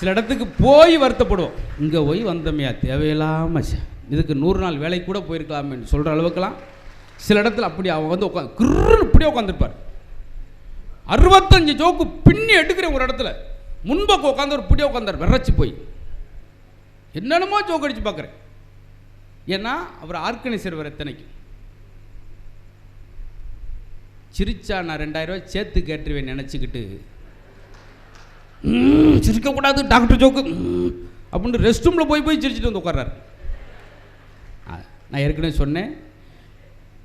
சில இடத்துக்கு போய் வருத்தப்படுவோம். இங்கே போய் வந்தோமையா தேவையில்லாமல் இதுக்கு நூறு நாள் வேலைக்கு கூட போயிருக்கலாமேன்னு சொல்கிற அளவுக்குலாம் சில இடத்துல அப்படி அவன் வந்து உட்காந்து கிருன்னு இப்படியே உட்காந்துருப்பார் அறுபத்தஞ்சு ஜோக்கு பின்னி எடுக்கிற ஒரு இடத்துல. முன்பக்கம் உட்காந்து ஒரு பிடியே உட்காந்தார் விரைச்சி போய். என்னென்னமோ ஜோக்கு அடித்து பார்க்குறேன். ஏன்னா அவர் ஆர்கனைசர் வர எத்தனைக்கும் சிரிச்சா நான் ரெண்டாயிரம் ரூபாய் சேர்த்து கேட்டுருவேன் நினச்சிக்கிட்டு. சிரிக்கக்கூடாது டாக்டர் ஜோக்கு அப்படின்னு ரெஸ்ட் ரூமில் போய் போய் சிரிச்சிட்டு வந்து உட்கார்றாரு. நான் ஏற்கனவே சொன்னேன்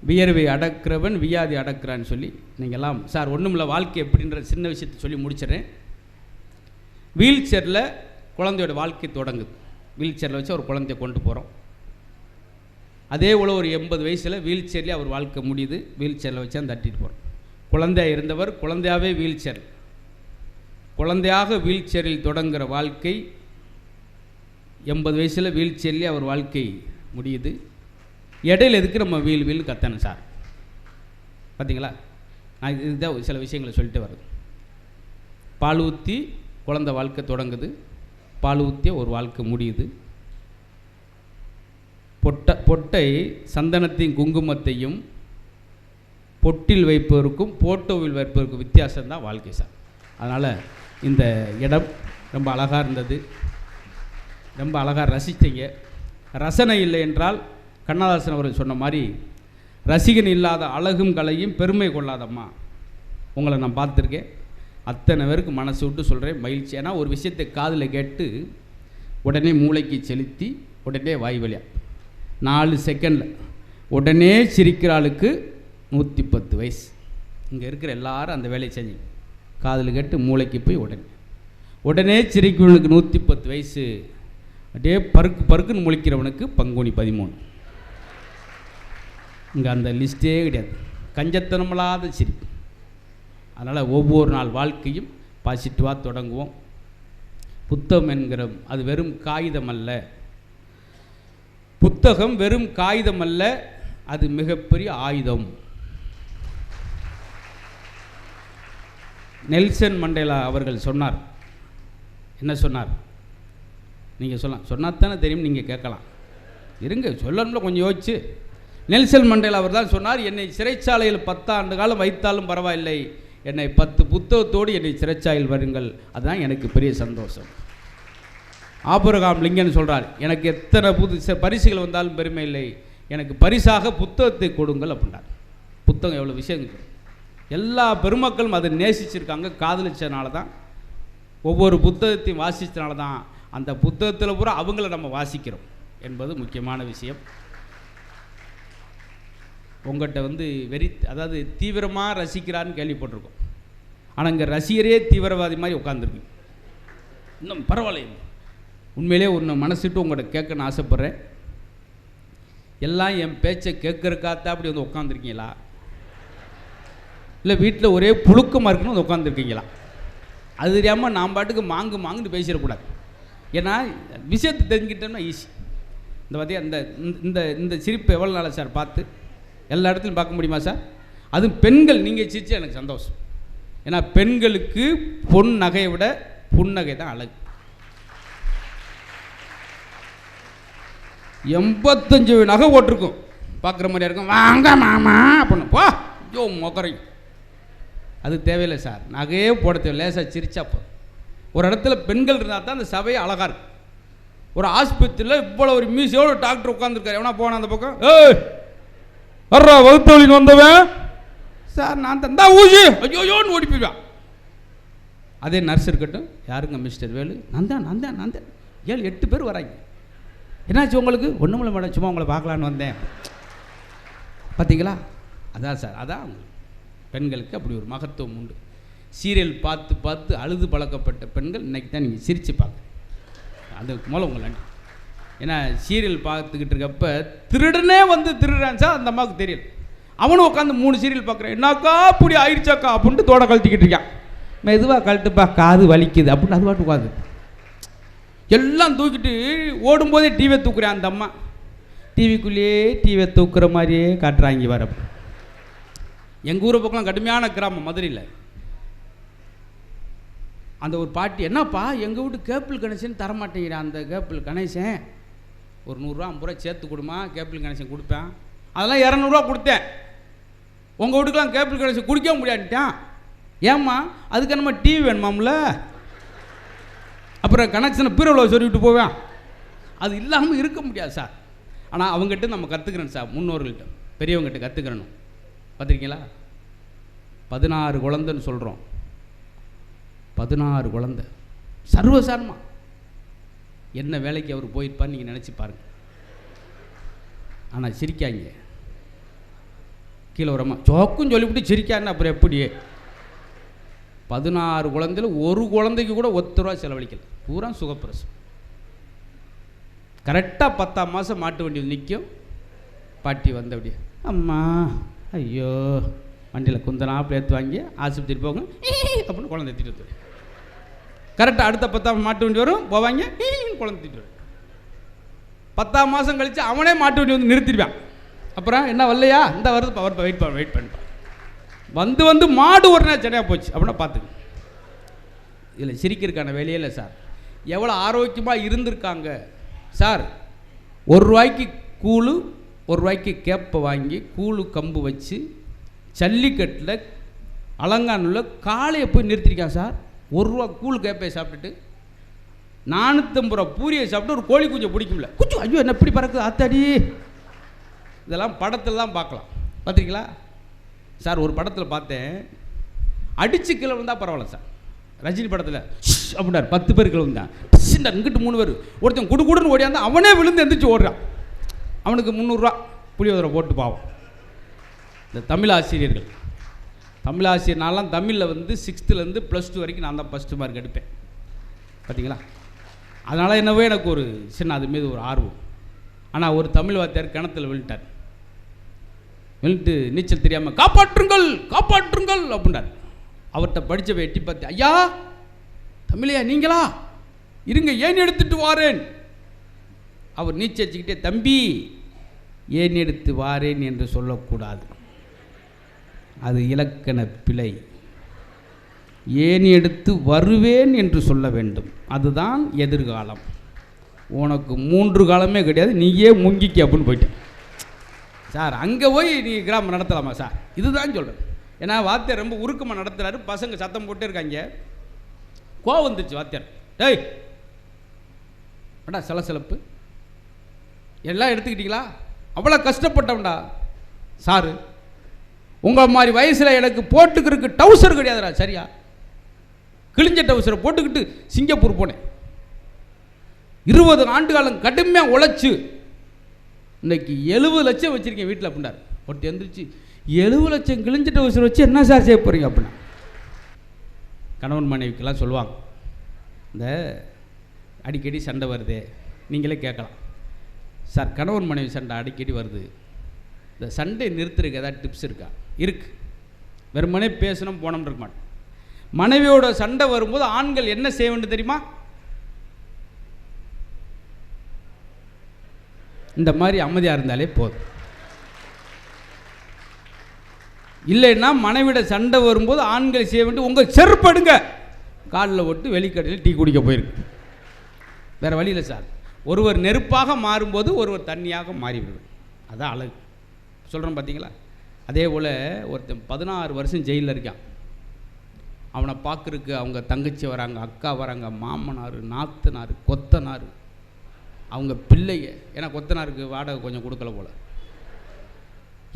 வியர்வை அடக்கிறவன் வியாதி அடக்கிறான்னு சொல்லி. நீங்கள்லாம் சார் ஒன்றுமில்ல வாழ்க்கை எப்படின்ற சின்ன விஷயத்தை சொல்லி முடிச்சிடுறேன். வீல் சேரில் குழந்தையோட வாழ்க்கை தொடங்குது. வீல் சேரில் வச்சு ஒரு குழந்தைய கொண்டு போகிறோம் அதே போல் ஒரு எண்பது வயசில் வீல் சேர்லேயே அவர் வாழ்க்கை முடியுது. வீல் சேரில் வச்சு அந்த தட்டிட்டு போகிறோம் குழந்தையா இருந்தவர் குழந்தையாவே வீல் சேர் குழந்தையாக வீல் சேரில் தொடங்குகிற வாழ்க்கை எண்பது வயசில் வீல் சேர்லேயே அவர் வாழ்க்கை முடியுது. இடையில எதுக்கு நம்ம வீல் வீல் கத்தணும் சார்? பார்த்தீங்களா நான் இது- இதுதான் சில விஷயங்களை சொல்லிட்டு வருது பால் ஊற்றி குழந்தை வாழ்க்கை தொடங்குது. பால் ஊற்றிய ஒரு வாழ்க்கை முடியுது. பொட்ட பொட்டை சந்தனத்தையும் குங்குமத்தையும் பொட்டில் வைப்பவருக்கும் போட்டோவில் வைப்பதற்கும் வித்தியாசம்தான் வாழ்க்கை சார். அதனால் இந்த இடம் ரொம்ப அழகாக இருந்தது. ரொம்ப அழகாக ரசித்தீங்க ரசனை இல்லை என்றால் கண்ணதாசன் அவர்கள் சொன்ன மாதிரி ரசிகன் இல்லாத அழகும் கலையும் பெருமை கொள்ளாதம்மா. உங்களை நான் பார்த்துருக்கேன். அத்தனை பேருக்கு மனசு விட்டு சொல்கிறேன் மகிழ்ச்சி. ஏன்னா ஒரு விஷயத்தை காதில் கேட்டு உடனே மூளைக்கு செலுத்தி உடனே வாய் வழியா. நாலு செகண்டில் உடனே சிரிக்கிற ஆளுக்கு நூற்றி பத்து வயசு. இங்கே இருக்கிற எல்லாரும் அந்த வேலையை செஞ்சு காதில் கேட்டு மூளைக்கு போய் உடனே. உடனே சிரிக்கிறவனுக்கு நூற்றி பத்து வயசு. அப்படியே பருக்கு பருக்குன்னு முழிக்கிறவனுக்கு பங்குனி பதிமூணு. இங்கே அந்த லிஸ்ட்டே கிடையாது. கஞ்சத்தனமில்லாத சிரிப்பு. அதனால் ஒவ்வொரு நாள் வாழ்க்கையும் பாசிட்டிவாக தொடங்குவோம். புத்தகம் என்கிற அது வெறும் காகிதம் அல்ல. புத்தகம் வெறும் காகிதம் அல்ல அது மிகப்பெரிய ஆயுதம். நெல்சன் மண்டேலா அவர்கள் சொன்னார். என்ன சொன்னார்? நீங்கள் சொல்லலாம். சொன்னால் தானே தெரியும் நீங்கள் கேட்கலாம். இருங்க சொல்லணும்ல கொஞ்சம் யோசிச்சு. நெல்சன் மண்டேலா அவர் தான் சொன்னார் என்னை சிறைச்சாலையில் பத்தாண்டு காலம் வைத்தாலும் பரவாயில்லை. என்னை பத்து புத்தகத்தோடு என்னை சிறைச்சாலையில் வருங்கள். அதுதான் எனக்கு பெரிய சந்தோஷம். ஆபரகாம் லிங்கன் சொல்கிறார் எனக்கு எத்தனை புது பரிசுகள் வந்தாலும் பெருமை இல்லை. எனக்கு பரிசாக புத்தகத்தை கொடுங்கள் அப்படின்றார் புத்தகம் எவ்வளோ விஷயங்கள் எல்லா பெருமக்களும் அதை நேசிச்சிருக்காங்க காதலிச்சனால தான் ஒவ்வொரு புத்தகத்தையும் வாசிச்சனால தான் அந்த புத்தகத்தில் பூரா அவங்கள நம்ம வாசிக்கிறோம் என்பது முக்கியமான விஷயம். உங்கள்கிட்ட வந்து வெறி அதாவது தீவிரமாக ரசிக்கிறான்னு கேள்விப்பட்டிருக்கோம். ஆனால் இங்கே ரசிகரே தீவிரவாதி மாதிரி உட்காந்துருக்கு இன்னும் பரவாயில்ல உண்மையிலே ஒன்று மனசுட்டு உங்கள்கிட்ட கேட்கணும்னு ஆசைப்பட்றேன். எல்லாம் என் பேச்சை கேட்கறக்காத்தான் அப்படி வந்து உட்காந்துருக்கீங்களா இல்லை வீட்டில் ஒரே புழுக்கமாக இருக்குன்னு உட்காந்துருக்கீங்களா அது தெரியாமல் நான் பாட்டுக்கு மாங்கு மாங்குன்னு பேசிடக்கூடாது. ஏன்னா விஷயத்தை தெரிஞ்சுக்கிட்டோம்னா ஈஸி இந்த பார்த்தியா இந்த இந்த இந்த சிரிப்பு எவ்வளோ நாளாக சார் பார்த்து எல்லா இடத்துலையும் பார்க்க முடியுமா சார்? அதுவும் பெண்கள் நீங்கள் சிரிச்சா எனக்கு சந்தோஷம். ஏன்னா பெண்களுக்கு பொன் நகையை விட புன்னகை தான் அழகு. எண்பத்தஞ்சு நகை ஓட்டிருக்கும். பார்க்குற மாதிரியா இருக்கும். வாங்க மாமா அப்படின்னு. போ. ஐயோ மொக்கரை அது தேவையில்லை சார். நகையே போட தேவையில்லை. லேசாக சிரிச்சா போதும் ஒரு இடத்துல பெண்கள் இருந்தால் தான் அந்த சபையை அழகாக இருக்கும். ஒரு ஆஸ்பத்திரியில் இவ்வளோ ஒரு மியூசியோட டாக்டர் உட்காந்துருக்காரு எவனா போனா அந்த பக்கம்? ஏய் வர்றா வகுத்தொழின்னு வந்தவன்? சார் நான் தந்தா ஊசி. ஐயோயோன்னு ஓடி போயிடுவான். அதே நர்ஸ் இருக்கட்டும். யாருங்க மிஸ்டர் வேலு? நான் தான் நான் தான் நான் தான் ஏழு எட்டு பேர் வராங்க. என்னாச்சு உங்களுக்கு? ஒன்றுமில்ல மேடம். சும்மா உங்களை பார்க்கலான்னு வந்தேன். பார்த்தீங்களா அதான் சார் அதான் உங்களுக்கு. பெண்களுக்கு அப்படி ஒரு மகத்துவம் உண்டு. சீரியல் பார்த்து பார்த்து அழுது பழக்கப்பட்ட பெண்கள் இன்னைக்கு தான் நீங்கள் சிரித்து பார்க்க அதுக்கு மூலம் உங்களை நன்றி. ஏன்னா சீரியல் பார்த்துக்கிட்டு இருக்கப்ப திருடனே வந்து திருடுறான் சார் அந்த அம்மாவுக்கு தெரியல. அவனும் உட்காந்து மூணு சீரியல் பார்க்குறான். என்னக்கா அப்படி ஆயிடுச்சாக்கா? அப்படின்ட்டு தோட கழட்டிக்கிட்டு இருக்கான். மெதுவாக கழட்டுப்பா காது வலிக்குது அப்படின்னு அது பாட்டு உட்காந்து எல்லாம் தூக்கிட்டு ஓடும்போதே டிவியை தூக்குறேன் அந்த அம்மா. டிவிக்குள்ளேயே டிவியை தூக்குற மாதிரியே காட்டுறாங்க வர எங்கள் ஊரை பக்கம்லாம் கடுமையான கிராமம் மதுரையில். அந்த ஒரு பாட்டி என்னப்பா எங்கள் வீட்டு கேபிள் கனெக்ஷன் தரமாட்டேங்கிறேன் அந்த கேபிள் கனெக்ஷன்? ஒரு நூறுரூவா ஐம்பது ரூபா சேர்த்து கொடுமா கேபிள் கனெக்ஷன் கொடுப்பேன். அதெல்லாம் இரநூறுவா கொடுத்தேன். உங்கள் வீட்டுக்கெலாம் கேபிள் கனெக்ஷன் குடிக்க முடியாதுட்டான் ஏம்மா அதுக்கு நம்ம டிவி வேணுமாம்ல? அப்புறம் கனெக்ஷனை பீரோவில் சொல்லிவிட்டு போவேன். அது இல்லாமல் இருக்க முடியாது சார். ஆனால் அவங்ககிட்ட நம்ம கற்றுக்கிறோம் சார் முன்னோர்கள்ட்ட பெரியவங்ககிட்ட கற்றுக்கிறணும் பார்த்துருக்கீங்களா? பதினாறு குழந்தைன்னு சொல்கிறோம் பதினாறு குழந்தை. சர்வசாரமாக என்ன வேலைக்கு அவர் போயிருப்பான்னு நீங்கள் நினச்சி பாருங்க. ஆனால் சிரிக்காங்க கீழே வரமா சோக்கும் சொல்லிவிட்டு சிரிக்கான்னு அப்புறம் எப்படி? பதினாறு குழந்தையில் ஒரு குழந்தைக்கு கூட ஒத்து ரூபா செலவழிக்கல. பூரா சுகப்பிரசம் கரெக்டாக பத்தாம் மாதம் மாட்டு வண்டி நிற்கும் பாட்டி வந்த அப்படியே அம்மா ஐயோ வண்டியில் குந்தனா பேத்து வாங்கி ஆஸ்பத்திரி போங்க. அப்படின்னு குழந்தை திட்டு வந்து கரெக்டாக அடுத்த பத்தாம் மாட்டு வண்டி வரும் போவாங்க குழந்தை திட்டு வரும் பத்தாம் மாதம் கழித்து அவனே மாட்டு வண்டி வந்து நிறுத்திடுவான். அப்புறம் என்ன வரலையா? இந்த வருது அவர் வெயிட் பண்ண வெயிட் பண்ணுப்பான் வந்து வந்து மாடு ஒரு நேரம் சென்னையாக போச்சு. அப்படின்னா பார்த்துங்க இதில் சிரிக்கிறதுக்கான வேலையே இல்லை சார். எவ்வளோ ஆரோக்கியமாக இருந்திருக்காங்க. சார் ஒரு ரூபாய்க்கு கூழு ஒரு ரூபாய்க்கு கேப்பை வாங்கி கூழு கம்பு வச்சு ஜல்லிக்கட்டில் அலங்கானில் காளையை போய் நிறுத்திருக்கான் சார். ஒரு ரூபா கூழ் கேப்பையை சாப்பிட்டுட்டு நானூற்றம்பது ரூபா பூரியை சாப்பிட்டு ஒரு கோழி குஞ்சை பிடிக்கும்ல. குச்சு ஐயோ என்ன எப்படி பறக்குது? அத்தாடி. இதெல்லாம் படத்துலலாம் பார்க்கலாம். பார்த்துருக்கீங்களா சார் ஒரு படத்தில் பார்த்தேன். அடிச்சு கீழே விழுந்தா பரவாயில்ல சார். ரஜினி படத்தில் அப்படின்னாரு. பத்து பேர் கீழே விழுந்தான். இங்கிட்டு மூணு பேர். ஒருத்தன் குடு குடுன்னு ஓடியாந்தான் அவனே விழுந்து எந்திரிச்சு ஓடுறான். அவனுக்கு முந்நூறுரூவா புளியோதரை போட்டு பாவம். இந்த தமிழ் ஆசிரியர்கள். தமிழ் ஆசிரியர் நான்லாம் தமிழில் வந்து சிக்ஸ்த்துலேருந்து ப்ளஸ் டூ வரைக்கும் நான் தான் ஃபஸ்ட்டு மார்க் எடுப்பேன் பார்த்தீங்களா அதனால் என்னவோ எனக்கு ஒரு சின்ன அது மீது ஒரு ஆர்வம். ஆனால் ஒரு தமிழ் வாத்தியார் கிணத்துல விழுட்டார் விழுட்டு நீச்சல் தெரியாமல் காப்பாற்றுங்கள் காப்பாற்றுங்கள் அப்படின்னார் அவர்கிட்ட படித்தவை எட்டி பார்த்து ஐயா தமிழையா நீங்களா? இருங்க ஏன் எடுத்துட்டு வாரேன்? அவர் நீச்சல் வச்சுக்கிட்டே தம்பி ஏன் எடுத்து வாரேன் என்று சொல்லக்கூடாது. அது இலக்கண பிழை. ஏன் எடுத்து வருவேன் என்று சொல்ல வேண்டும். அதுதான் எதிர்காலம். உனக்கு மூன்று காலமே கிடையாது நீயே முங்கிக்க அப்படின்னு போயிட்டேன் சார் அங்கே போய் நீ கிராமம் நடத்தலாமா சார்? இதுதான் சொல்கிறேன் ஏன்னா வாத்தியார் ரொம்ப உருக்கமாக நடத்துகிறாரு பசங்க சத்தம் போட்டே இருக்காங்க. கோவம் வந்துச்சு வாத்தியார். டேய் அடா சிலசிலப்பு? எல்லாம் எடுத்துக்கிட்டீங்களா? அவ்வளோ கஷ்டப்பட்டவன்டா. சாரு உங்கள் மாதிரி வயசில் எனக்கு போட்டுக்கிறதுக்கு டவுசர் கிடையாதுடா சரியா? கிழிஞ்ச டவுசரை போட்டுக்கிட்டு சிங்கப்பூர் போனேன். இருபது ஆண்டு காலம் கடுமையாக உழைச்சி இன்னைக்கு எழுபது லட்சம் வச்சுருக்கேன் வீட்டில் அப்படின்னாரு. ஒருத்தர் எந்திரிச்சு எழுபது லட்சம் கிழிஞ்ச டவுசர் வச்சு என்ன சார் செய்ய போகிறீங்க அப்படின்னா? கணவன் மனைவிக்கெல்லாம் சொல்லுவாங்க இந்த அடிக்கடி சண்டை வருதே நீங்களே கேட்கலாம். சார் கணவன் மனைவி சண்டை அடிக்கடி வருது. இந்த சண்டை நிறுத்துறதுக்கு ஏதாவது டிப்ஸ் இருக்கா? இருக்குது வெறுமனே பேசணும் போனோம் இருக்க மாட்டோம். மனைவியோட சண்டை வரும்போது ஆண்கள் என்ன செய்ய வேண்டும் தெரியுமா? இந்த மாதிரி அமைதியாக இருந்தாலே போதும். இல்லைன்னா மனைவிட சண்டை வரும்போது ஆண்கள் செய்ய வேண்டும். உங்கள் செருப்படுங்க காலில் ஒட்டு வெளிக்கடையில் டீ குடிக்க போயிருக்கு. வேறு வழி இல்லை சார். ஒருவர் நெருப்பாக மாறும்போது ஒருவர் தண்ணியாக மாறிவிடுவார். அதான் அழகு. சொல்கிறோம் பார்த்தீங்களா அதே போல் ஒருத்தன் பதினாறு வருஷம் ஜெயிலில் இருக்கான். அவனை பார்க்குறக்கு அவங்க தங்கச்சி வராங்க அக்கா வராங்க மாமனார் நாத்தனார் கொத்தனார். அவங்க பிள்ளைங்க. ஏன்னா கொத்தனாருக்கு வாடகை கொஞ்சம் கொடுக்கல போல்.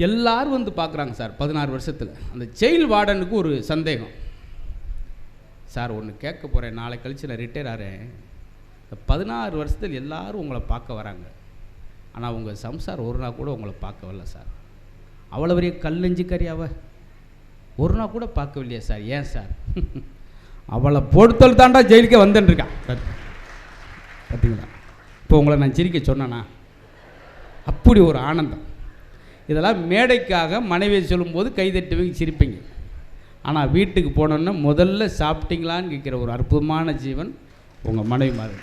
எல்லாரும் வந்து பார்க்குறாங்க சார் பதினாறு வருஷத்தில். அந்த ஜெயில் வார்டனுக்கு ஒரு சந்தேகம். சார் ஒன்று கேட்க போகிறேன் நாளை கழிச்சு நான் ரிட்டையர் ஆகிறேன் இந்த பதினாறு வருஷத்தில் எல்லாரும் உங்களை பார்க்க வராங்க. ஆனால் உங்கள் சம்சார் ஒரு நாள் கூட உங்களை பார்க்க வரல சார். அவ்வளோ பெரிய கல்லஞ்சு கறியாவ ஒரு நாள் கூட பார்க்கவில்லையா சார். ஏன் சார்? அவளை பொறுத்தல் தாண்டா ஜெயிலுக்கே வந்துன்னு இருக்கான் பார்த்தீங்களா இப்போ உங்களை நான் சிரிக்க சொன்னேனா? அப்படி ஒரு ஆனந்தம். இதெல்லாம் மேடைக்காக மனைவியை சொல்லும்போது கைதட்டுவீங்க சிரிப்பீங்க. ஆனால் வீட்டுக்கு போனோன்னா முதல்ல சாப்பிட்டீங்களான்னு கேட்குற ஒரு அற்புதமான ஜீவன் உங்கள் மனைவி மாதிரி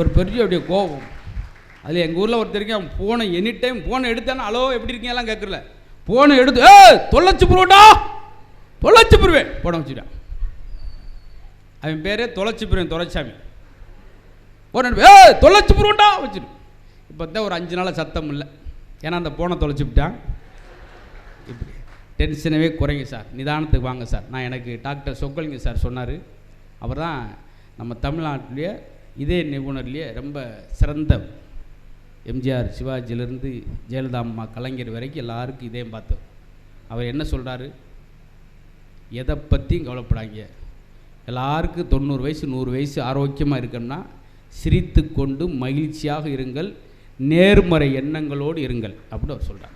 ஒரு பெரிய அப்படியே கோபம். அது எங்கள் ஊரில் ஒருத்தருக்கு அவன் ஃபோனை எனி டைம் ஃபோனை எடுத்தானே ஹலோ எப்படி இருக்கீங்கலாம் கேட்குறல ஃபோனை எடுத்து ஏ தொலைச்சு புருவட்டா தொலைச்சு புருவேன் போட வச்சுட்டான். அவன் பேரே தொலைச்சி பிரிவன் தொலைச்சாமி. போன ஏ தொலைச்சி பிரிவன்டா வச்சிரு இப்போ தான் ஒரு அஞ்சு நாளாக சத்தம் இல்லை. ஏன்னா அந்த போனை தொலைச்சி விட்டான். இப்படி. டென்ஷனவே குறைங்க சார். நிதானத்துக்கு வாங்க சார். நான் எனக்கு டாக்டர் சொக்கலிங்க சார் சொன்னார். அவர் தான் நம்ம தமிழ்நாட்டிலேயே இதே நிபுணர்லேயே ரொம்ப சிறந்த எம்ஜிஆர் சிவாஜியிலேருந்து ஜெயலலிதா அம்மா கலைஞர் வரைக்கும் எல்லாருக்கும் இதே பார்த்தோம் அவர் என்ன சொல்கிறாரு எதை பற்றியும் கவலைப்படாங்க எல்லாருக்கும் தொண்ணூறு வயசு நூறு வயசு ஆரோக்கியமாக இருக்கணும்னா சிரித்து கொண்டு மகிழ்ச்சியாக இருங்கள். நேர்மறை எண்ணங்களோடு இருங்கள். அப்படின்னு அவர் சொல்கிறார்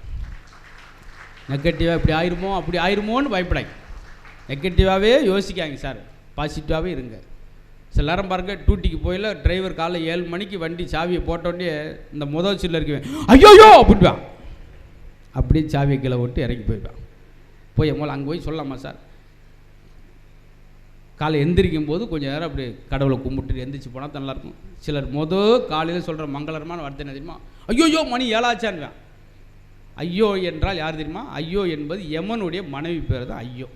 நெகட்டிவாக இப்படி ஆயிருமோ? அப்படி ஆயிருமோன்னு பயப்படாங்க நெகட்டிவாகவே யோசிக்காங்க சார். பாசிட்டிவாகவே இருங்க. சில நேரம் பாருங்க டியூட்டிக்கு போயில டிரைவர் காலை ஏழு மணிக்கு வண்டி சாவியை போட்டோடனே இந்த முதல் சீட்டில் இருக்குவேன் ஐயோயோ! அப்படிவான் அப்படியே சாவியை கீழே விட்டு இறங்கி போயிடுவான். போய் எம்மால் அங்கே போய் சொல்லலாமா சார்? காலை எந்திரிக்கும் போது கொஞ்சம் நேரம் அப்படி கடவுளை கும்பிட்டு எந்திரிச்சு போனால் தான் நல்லாயிருக்கும். சிலர் மொதல் காலையில் சொல்கிற மங்களகரமான வார்த்தை என்ன தெரியுமா? ஐயோயோ மணி ஏழாச்சான்வேன் ஐயோ என்றால் யார் தெரியுமா? ஐயோ என்பது யமனுடைய மனைவி பேர் தான் ஐயோ.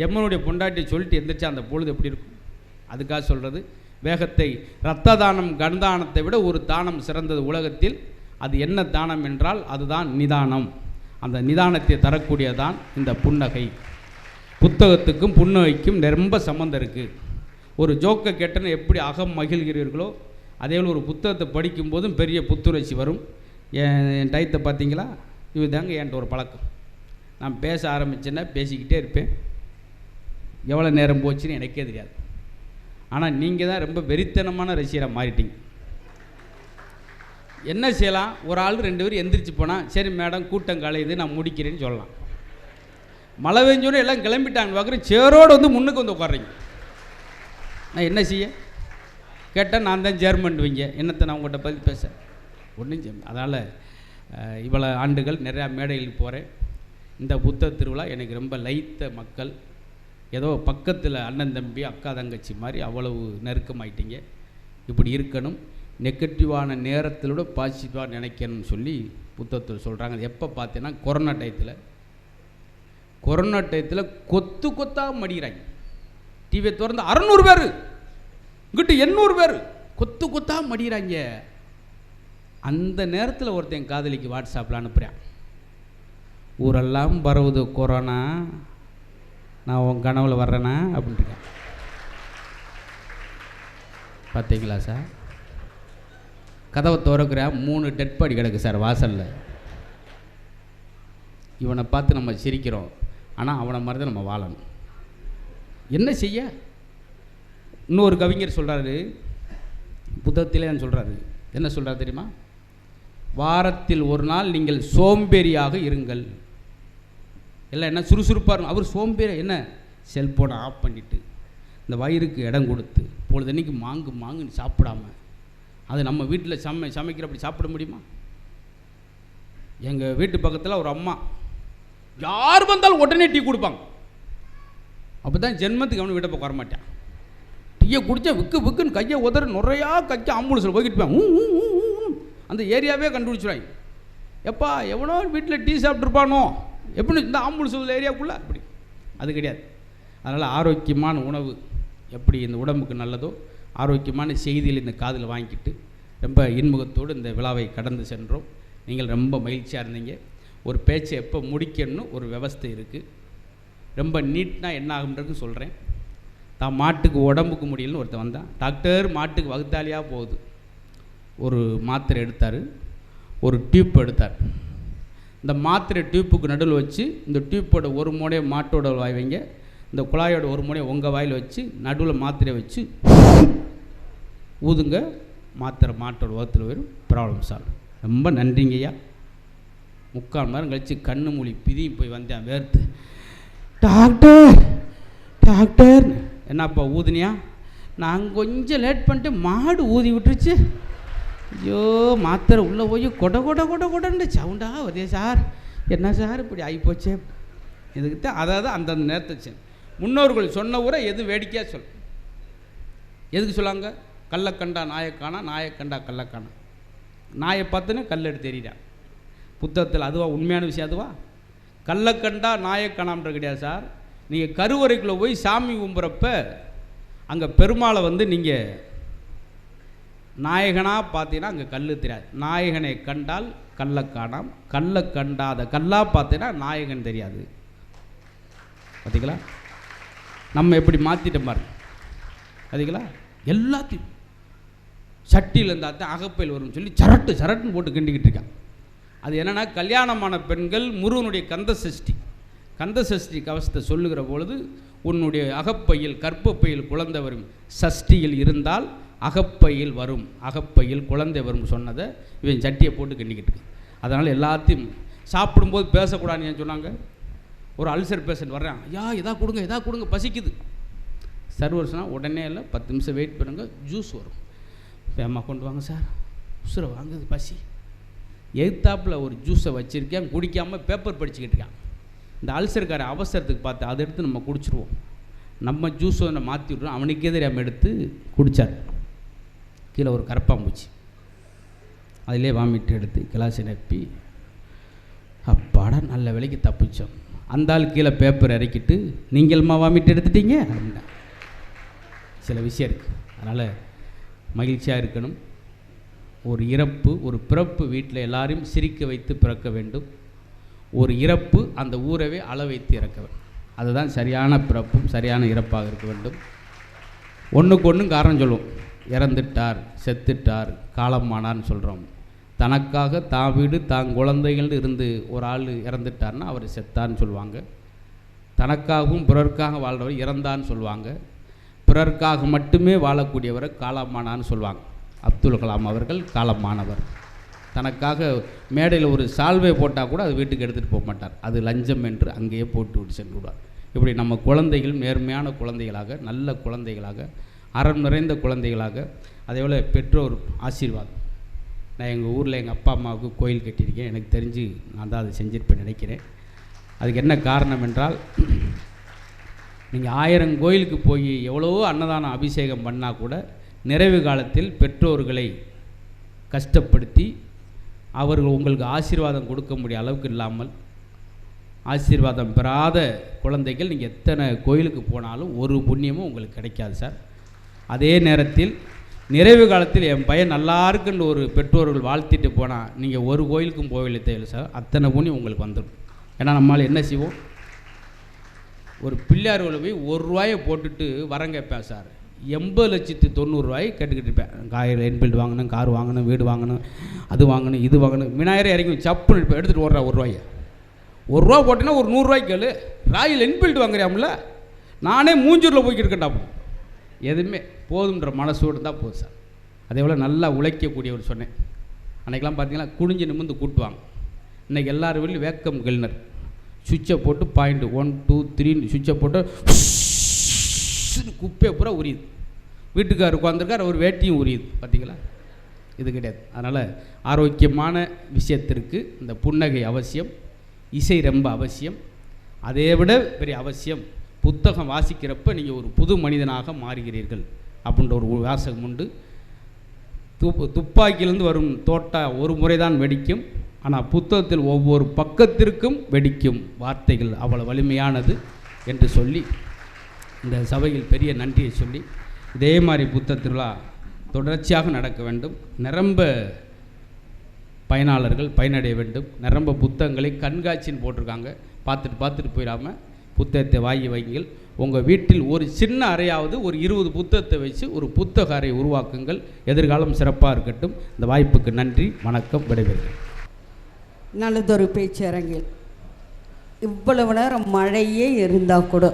யமனுடைய பொண்டாட்டியை சொல்லிட்டு எந்திரிச்சா அந்த பொழுது எப்படி இருக்கும்? அதுக்காக சொல்கிறது வேகத்தை இரத்த தானம் கண்தானத்தை விட ஒரு தானம் சிறந்தது உலகத்தில். அது என்ன தானம் என்றால் அதுதான் நிதானம். அந்த நிதானத்தை தரக்கூடியதான் இந்த புன்னகை. புத்தகத்துக்கும் புன்னகைக்கும் ரொம்ப சம்மந்தம் இருக்குது ஒரு ஜோக்கை கேட்டேன்னு எப்படி அகம் மகிழ்கிறீர்களோ அதே போல் ஒரு புத்தகத்தை படிக்கும்போதும் பெரிய புத்துணர்ச்சி வரும். என் என் டயத்தை பார்த்தீங்களா? இது தாங்க என்கிட்ட ஒரு பழக்கம். நான் பேச ஆரம்பிச்சேன்னா பேசிக்கிட்டே இருப்பேன். எவ்வளோ நேரம் போச்சுன்னு எனக்கே தெரியாது. ஆனால் நீங்கள் தான் ரொம்ப வெறித்தனமான ரசிகராக மாறிட்டீங்க. என்ன செய்யலாம்? ஒரு ஆள் ரெண்டு பேரும் எந்திரிச்சு போனால் சரி மேடம் கூட்டம் கலையுது நான் முடிக்கிறேன்னு சொல்லலாம். மழை பெஞ்சோடனே எல்லாம் கிளம்பிட்டாங்க. பார்க்குறேன் சேரோடு வந்து முன்னுக்கு வந்து உட்கார்றீங்க. நான் என்ன செய்ய? கேட்டால் நான் தான் சேர்மன்டுவீங்க என்னத்தை நான் உங்கள்கிட்ட பற்றி பேச? ஒன்றும் செய்ய அதனால் இவ்வளோ ஆண்டுகள் நிறையா மேடைகளுக்கு போகிறேன் இந்த புத்தக திருவிழா எனக்கு ரொம்ப லைத்த மக்கள் ஏதோ பக்கத்தில் அண்ணன் தம்பி அக்கா தங்கச்சி மாதிரி அவ்வளவு நெருக்கமாயிட்டீங்க. இப்படி இருக்கணும். நெகட்டிவான நேரத்தில் விட பாசிட்டிவாக நினைக்கணும்னு சொல்லி புத்தகத்தில் சொல்கிறாங்க அது எப்போ பார்த்தீங்கன்னா கொரோனா டயத்தில் கொரோனா டயத்தில் கொத்து கொத்தாக மடிகிறாங்க டிவியை திறந்து அறநூறு பேர். இங்கிட்டு எண்ணூறு பேர். கொத்து கொத்தாக மடிகிறாங்க அந்த நேரத்தில் ஒருத்தன் காதலிக்கு வாட்ஸ்அப்பில் அனுப்புகிறேன் ஊரெல்லாம் பரவுது கொரோனா. நான் உன் கனவில் வர்றேனா? அப்படின்ட்டு பார்த்தீங்களா சார் கதவை திறக்கிறேன் மூணு டெட் பாடி கிடக்கு சார் வாசலில். இவனை பார்த்து நம்ம சிரிக்கிறோம். ஆனால் அவனை மாதிரி தான் நம்ம வாழணும். என்ன செய்ய? இன்னொரு கவிஞர் சொல்கிறாரு புத்தகத்திலே நான் சொல்கிறாரு என்ன சொல்கிறார் தெரியுமா? வாரத்தில் ஒரு நாள் நீங்கள் சோம்பேறியாக இருங்கள். எல்லாம் என்ன சுறுசுறுப்பாக இருக்கும். அவர் சோம்பேறி என்ன? செல்ஃபோனை ஆஃப் பண்ணிவிட்டு இந்த வயிறுக்கு இடம் கொடுத்து பொழுதன்னைக்கு மாங்கு மாங்குன்னு சாப்பிடாம அது நம்ம வீட்டில் சமை சமைக்கிற அப்படி சாப்பிட முடியுமா? எங்கள் வீட்டு பக்கத்தில் ஒரு அம்மா யார் வந்தாலும் உடனே டீ கொடுப்பாங்க. அப்போ தான் ஜென்மத்துக்கு அவனு வீட்டை பக்கம் வரமாட்டான் டீயை குடித்தா விக்கு விக்குன்னு கையை உதற நிறையா கைக்க ஆம்புலன்ஸில் போய்கிட்டு இருப்பான் அந்த ஏரியாவே கண்டுபிடிச்சிடுவாங்க எப்பா எவனோ வீட்டில் டீ சாப்பிட்ருப்பானோ எப்படி இந்த ஆம்புலன்ஸ் உள்ள ஏரியாவுக்குள்ளே? அப்படி. அது கிடையாது. அதனால் ஆரோக்கியமான உணவு எப்படி இந்த உடம்புக்கு நல்லதோ ஆரோக்கியமான செய்தியில் இந்த காதில் வாங்கிக்கிட்டு ரொம்ப இன்முகத்தோடு இந்த விழாவை கடந்து சென்றோம். நீங்கள் ரொம்ப மகிழ்ச்சியாக இருந்தீங்க. ஒரு பேச்சை எப்போ முடிக்கணும்னு ஒரு விவஸ்தை இருக்குது ரொம்ப நீட்னா என்ன ஆகுன்றது சொல்கிறேன் தான் மாட்டுக்கு உடம்புக்கு முடியலன்னு ஒருத்தன் வந்தான். டாக்டர் மாட்டுக்கு வகுத்தாலியாக போகுது. ஒரு மாத்திரை எடுத்தார். ஒரு டியூப் எடுத்தார். இந்த மாத்திரை டியூப்புக்கு நடுவில் வச்சு இந்த டியூப்போட ஒரு மூடையை மாட்டோட வாய் வைங்க. இந்த குழாயோட ஒரு மூடையை உங்கள் வாயில் வச்சு நடுவில் மாத்திரையை வச்சு ஊதுங்க. மாத்திரை மாட்டோட உதத்தில் வரும். ப்ராப்ளம் சால்வ் ரொம்ப நன்றிங்கய்யா முக்கால் மணி நேரம் கழித்து கண்ணு மூழி பிதி போய் வந்தேன் வேர்த்து. Doctor doctor. என்னப்பா ஊதுனியா? நான் கொஞ்சம் லேட் பண்ணிட்டு மாடு ஊதி விட்டுருச்சு. ஐயோ மாத்திரை உள்ளே போய் கொட கொட கொட கொடன்னு சவுண்டா வருதே சார். என்ன சார் இப்படி ஆகிப்போச்சே இதுக்கு தான் அதாவது அந்தந்த நேரத்தை செய். முன்னோர்கள் சொன்ன ஊரை எது வேடிக்கையாக சொல். எதுக்கு சொல்லாங்க? கள்ளக்கண்டா நாயக்கானா? நாயக்கண்டா கள்ளக்கானா? நாயை பார்த்துன்னு கல் எடுத்து தெரியிறான் புத்தகத்தில் அதுவா? உண்மையான விஷயம் அதுவா? கள்ளக்கண்டா நாயக்கணான்ற கிடையாது சார். நீங்கள் கருவறைக்குள்ளே போய் சாமி கும்புறப்ப அங்கே பெருமாளை வந்து நீங்கள் நாயகனாக பார்த்தீங்கன்னா அங்கே கல் தெரியாது. நாயகனை கண்டால் கல்லை காணாம். கல்லை கண்டாத கல்லாக பார்த்தீங்கன்னா நாயகன் தெரியாது. பார்த்தீங்களா நம்ம எப்படி மாற்றிட்டோம் பாருங்க. பார்த்தீங்களா எல்லாத்தையும் சட்டியில் இருந்தால் தான் அகப்பையில் வரும்னு சொல்லி சரட்டு சரட்டுன்னு போட்டு கிண்டிக்கிட்டு இருக்கான். அது என்னென்னா கல்யாணமான பெண்கள் முருகனுடைய கந்த சஷ்டி. கந்த சஷ்டி கவசத்தை சொல்லுகிற பொழுது உன்னுடைய அகப்பையில் கற்பப்பையில் குழந்தை வரும் சஷ்டியில் இருந்தால் அகப்பையில் வரும் அகப்பையில் குழந்தை வரும் சொன்னதை இவன் சட்டியை போட்டு கிண்டிக்கிட்டு இருக்கான். அதனால் எல்லாத்தையும் சாப்பிடும்போது பேசக்கூடாதுன்னு ஏன் சொன்னாங்க? ஒரு அல்சர் பேஷண்ட் வர்றான். ஐயா எதா கொடுங்க இதா கொடுங்க. பசிக்குது. சர்வர்ஸ்னால் உடனே இல்லை பத்து நிமிஷம் வெயிட் பண்ணுங்க ஜூஸ் வரும். வேமா கொண்டு வாங்க சார். உசுரை வாங்குது பசி. எதிர்த்தாப்பில் ஒரு ஜூஸை வச்சுருக்கேன் குடிக்காமல் பேப்பர் படிச்சுக்கிட்டு இருக்கான். இந்த அல்சர்கார அவசரத்துக்கு பார்த்து அதை எடுத்து நம்ம குடிச்சிருவோம். நம்ம ஜூஸ் ஒன்றை மாற்றி விட்றோம் அவனுக்கே தெரியாமல் எடுத்து குடித்தார் கீழே ஒரு கரப்பாம்பூச்சி. அதிலே வாமிட்டு எடுத்து கிளாஸை நப்பி அப்பாடா நல்ல விலைக்கு தப்பிச்சோம். அந்த ஆள் கீழே பேப்பர் இறக்கிட்டு நீங்களம்மா வாமிட்டு எடுத்துட்டீங்க? அப்படின்னா. சில விஷயம் இருக்குது அதனால் மகிழ்ச்சியாக இருக்கணும். ஒரு இறப்பு ஒரு பிறப்பு வீட்டில் எல்லாரையும் சிரிக்க வைத்து பிறக்க வேண்டும். ஒரு இறப்பு அந்த ஊரவே அள வைத்து இறக்க வேண்டும். அதுதான் சரியான பிறப்பும் சரியான இறப்பாக இருக்க வேண்டும். ஒன்றுக்கு ஒன்றும் காரணம் சொல்லுவோம். இறந்துட்டார் செத்துட்டார் காலமானார்னு சொல்கிறோம் தனக்காக தான் வீடு தான் குழந்தைகள் இருந்து ஒரு ஆள் இறந்துட்டார்னா அவர் செத்தான்னு சொல்லுவாங்க. தனக்காகவும் பிறருக்காக வாழ்றவர் இறந்தான்னு சொல்லுவாங்க. பிறருக்காக மட்டுமே வாழக்கூடியவரை காலமானான்னு சொல்லுவாங்க. அப்துல் கலாம் அவர்கள் காலமானவர். தனக்காக மேடையில் ஒரு சால்வை போட்டால் கூட அது வீட்டுக்கு எடுத்துகிட்டு போக மாட்டார். அது லஞ்சம் என்று அங்கேயே போட்டு விட்டு சென்று விடுவார் இப்படி நம்ம குழந்தைகள் நேர்மையான குழந்தைகளாக நல்ல குழந்தைகளாக அறம் நிறைந்த குழந்தைகளாக அதேபோல் பெற்றோர் ஆசீர்வாதம். நான் எங்கள் ஊரில் எங்கள் அப்பா அம்மாவுக்கு கோயில் கட்டியிருக்கேன். எனக்கு தெரிஞ்சு நான் தான் அதை செஞ்சிருப்பேன் நினைக்கிறேன். அதுக்கு என்ன காரணம் என்றால் நீங்கள் ஆயிரம் கோயிலுக்கு போய் எவ்வளவோ அன்னதானம் அபிஷேகம் பண்ணால் கூட நிறைவு காலத்தில் பெற்றோர்களை கஷ்டப்படுத்தி அவர்கள் உங்களுக்கு ஆசீர்வாதம் கொடுக்க முடிய அளவுக்கு இல்லாமல் ஆசீர்வாதம் பெறாத குழந்தைகள் நீங்கள் எத்தனை கோயிலுக்கு போனாலும் ஒரு புண்ணியமும் உங்களுக்கு கிடைக்காது சார். அதே நேரத்தில் நிறைவு காலத்தில் என் பையன் நல்லா இருக்குன்னு ஒரு பெற்றோர்கள் வாழ்த்திட்டு போனால் நீங்கள் ஒரு கோயிலுக்கும் போகவில்லை தேவையில்லை சார் அத்தனை புண்ணியம் உங்களுக்கு வந்துடும். ஏன்னா நம்மளால் என்ன செய்வோம்? ஒரு பிள்ளையார்களை போய் ஒரு ரூபாயை போட்டுட்டு வரம் கேட்பேன் சார். எண்பது லட்சத்து தொண்ணூறுரூவாய் கேட்டுக்கிட்டு இருப்பேன். கார் என்ஃபீல்டு வாங்கணும் கார் வாங்கணும் வீடு வாங்கணும் அது வாங்கணும் இது வாங்கணும். விநாயகரை இறங்கி சப்புன்னு இருப்பேன். எடுத்துகிட்டு ஓடுறா ஒரு ரூபாயை. ஒரு ரூபா போட்டேன்னா ஒரு நூறுரூவாய்க்கு கேளு. ராயல் என்ஃபீல்டு வாங்குறியாம்ல? நானே மூஞ்சூரில் போய்க்கிட்டு இருக்கேன்டா. எதுவுமே போதுன்ற மனசோடு இருந்தால் போதும் சார். அதே போல் நல்லா உழைக்கக்கூடியவர் சொன்னேன். அன்றைக்கெல்லாம் பார்த்தீங்கன்னா குனிஞ்சு நிமிந்து கூட்டுவாங்க. இன்றைக்கி எல்லார் வீட்லையும் வேக்கம் கிளினர். சுவிட்சை போட்டு பாயிண்ட் ஒன் டூ த்ரீன்னு சுவிட்சை போட்டு குப்பையை பூரா உரியுது. வீட்டுக்கார் உட்காந்துருக்கார் அவர் வேட்டியும் உரியுது. பார்த்தீங்களா இது கிடையாது. அதனால் ஆரோக்கியமான விஷயத்திற்கு இந்த புன்னகை அவசியம். இசை ரொம்ப அவசியம். அதை விட பெரிய அவசியம் புத்தகம் வாசிக்கிறப்ப நீங்கள் ஒரு புது மனிதனாக மாறுகிறீர்கள் அப்படின்ற ஒரு வாசகம் உண்டு. துப்பு துப்பாக்கியிலேருந்து வரும் தோட்டா ஒரு முறை தான் வெடிக்கும். ஆனால் புத்தகத்தில் ஒவ்வொரு பக்கத்திற்கும் வெடிக்கும் வார்த்தைகள் அவ்வளோ வலிமையானது என்று சொல்லி இந்த சபையில் பெரிய நன்றியை சொல்லி இதே மாதிரி புத்த திருவிழா தொடர்ச்சியாக நடக்க வேண்டும். நிரம்ப பயனாளர்கள் பயனடைய வேண்டும். நிரம்ப புத்தகங்களை கண்காட்சின்னு போட்டிருக்காங்க. பார்த்துட்டு பார்த்துட்டு போயிடாமல் புத்தகத்தை வாங்கி வைங்கள் உங்கள் வீட்டில் ஒரு சின்ன அறையாவது ஒரு இருபது புத்தகத்தை வச்சு ஒரு புத்தக அறை உருவாக்குங்கள். எதிர்காலம் சிறப்பாக இருக்கட்டும். இந்த வாய்ப்புக்கு நன்றி வணக்கம் விடைபெறுகிறேன். நல்லதொரு பேச்சரங்கில். இவ்வளவு நேரம் மழையே இருந்தால் கூட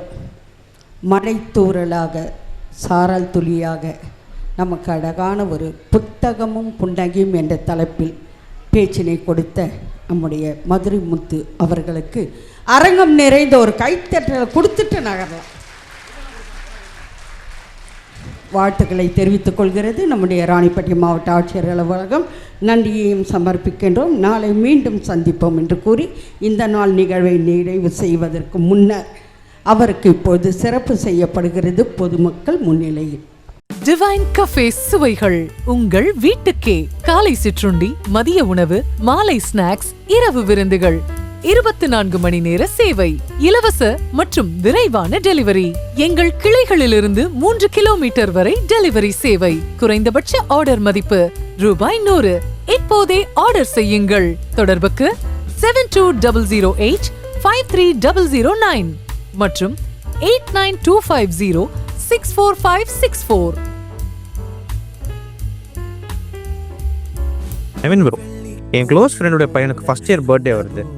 மழைத்தூரலாக சாரல் துளியாக நமக்கு அழகான ஒரு புத்தகமும் புன்னகையும் என்ற தலைப்பில் பேச்சினை கொடுத்த நம்முடைய மதுரை முத்து அவர்களுக்கு அரங்கம் நிறைந்த ஒரு கைத்தட்டலை கொடுத்துட்டு நகரலாம் வாழ்த்துக்களை தெரிவித்துக் கொள்கிறது. நம்முடைய ராணிப்பட்டி மாவட்ட ஆட்சியர் அலுவலகம் நன்றியையும் சமர்ப்பிக்கின்றோம். நாளை மீண்டும் சந்திப்போம் என்று கூறி இந்த நாள் நிகழ்வை நிறைவு செய்வதற்கு முன்னர் அவருக்கு இப்போது சிறப்பு செய்யப்படுகிறது. பொதுமக்கள் முன்னிலையில் டிவைன் கஃபே சுவைகள் உங்கள் வீட்டுக்கே. காலை சிற்றுண்டி மதிய உணவு மாலை ஸ்நாக்ஸ் இரவு விருந்துகள். இருபத்தி நான்கு மணி நேர சேவை இலவச மற்றும் விரைவான டெலிவரி. எங்கள் கிளைகளிலிருந்து மூன்று கிலோமீட்டர் வரை டெலிவரி சேவை. குறைந்தபட்ச ஆர்டர் மதிப்பு ரூபாய் நூறு. இப்போதே ஆர்டர் செய்யுங்கள். தொடர்புக்கு seven two double zero eight five three double zero nine மற்றும் eight nine two five zero six four five six four என் க்ளோஸ் ஃப்ரெண்டோட பையனுக்கு ஃபஸ்ட் இயர் பர்த்டே வருது.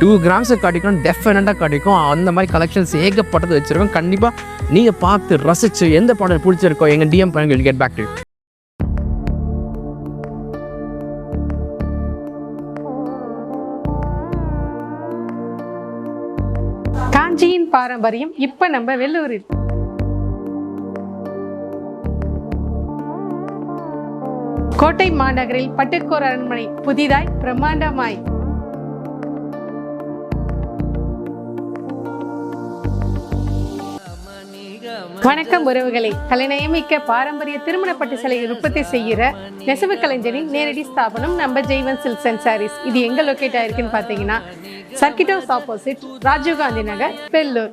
டூ கிராம்ஸை கிடைக்கும் டெஃபினட்டாக கிடைக்கும் அந்த மாதிரி கலெக்ஷன்ஸ் ஏகப்பட்டது வச்சுருக்கோம். கண்டிப்பாக நீங்கள் பார்த்து ரசிச்சு எந்த படம் பிடிச்சிருக்கோ எங்கள் டிஎம் பண்ணுங்கள் கெட் பேக் டு காஞ்சியின் பாரம்பரியம் இப்போ நம்ம வெள்ளூரில். கோட்டை மாநகரில் பட்டுக்கோர் அரண்மனை புதிதாய் பிரம்மாண்டமாய். வணக்கம் உறவுகளே. கலைநயமிக்க பாரம்பரிய திருமண பட்டு சிலையை உற்பத்தி செய்கிற நெசவு கலைஞரின் நேரடி ஸ்தாபனம் நம்ம ஜெய்வன் சில்க்ஸ் அண்ட் சாரீஸ். இது எங்க லொக்கேட் ஆயிருக்குன்னு பார்த்தீங்கன்னா circuit house opposite Rajiv Gandhi Nagar Bellur.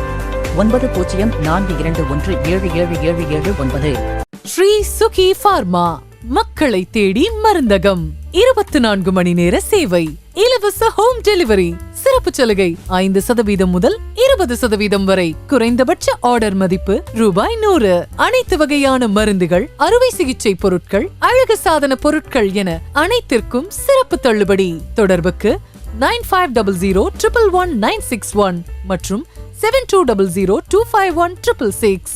ஒன்பது பூஜ்ஜியம் நான்கு இரண்டு ஒன்று ஏழு ஏழு ஏழு ஏழு ஒன்பது. ஸ்ரீ சுகி பார்மா மக்களை தேடி மருந்தகம். இருபத்தி நான்கு மணி நேர சேவை. இலவச ஹோம் டெலிவரி. சிறப்பு சலுகை ஐந்து சதவீதம் முதல் இருபது சதவீதம் வரை. குறைந்தபட்ச ஆர்டர் மதிப்பு ரூபாய் நூறு. அனைத்து வகையான மருந்துகள் அறுவை சிகிச்சை பொருட்கள் அழகு சாதன பொருட்கள் என அனைத்திற்கும் சிறப்பு தள்ளுபடி. தொடர்புக்கு nine five double zero triple one nine six one மற்றும் seven two double zero two five one triple six.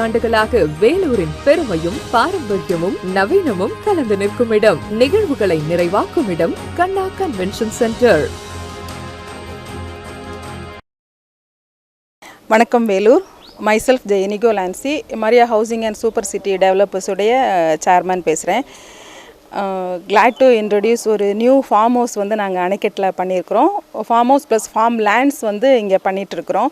ஆண்டுகளாக வேலூரின் பெருமையும் பாரம்பரியமும் நவீனமும் கலந்து நிற்கும் இடம். நிகழ்வுகளை நிறைவாக்கும் இடம் கண்ணா கன்வென்ஷன் சென்டர் வணக்கம் வேலூர். மைசெல்ஃப் ஜெயனிகோ Lancy Maria housing and super city டெவலப்பர்ஸுடைய chairman பேசுகிறேன் கிளாட் டு இன்ட்ரடியூஸ் ஒரு நியூ ஃபார்ம் ஹவுஸ் வந்து நாங்கள் அணைக்கட்டில் பண்ணியிருக்கிறோம். Farm house plus farm lands வந்து இங்கே பண்ணிகிட்ருக்குறோம்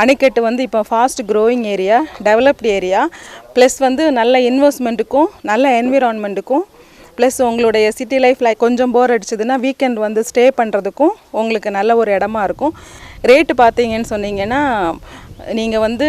அணைக்கட்டு வந்து இப்போ fast growing area developed area plus வந்து நல்ல இன்வெஸ்ட்மெண்ட்டுக்கும் நல்ல என்விரான்மெண்ட்டுக்கும் ப்ளஸ் உங்களுடைய சிட்டி லைஃப்பில் கொஞ்சம் போர் அடிச்சதுன்னா வீக்கெண்ட் வந்து ஸ்டே பண்ணுறதுக்கும் உங்களுக்கு நல்ல ஒரு இடமா இருக்கும். ரேட்டு பார்த்தீங்கன்னு சொன்னீங்கன்னா நீங்கள் வந்து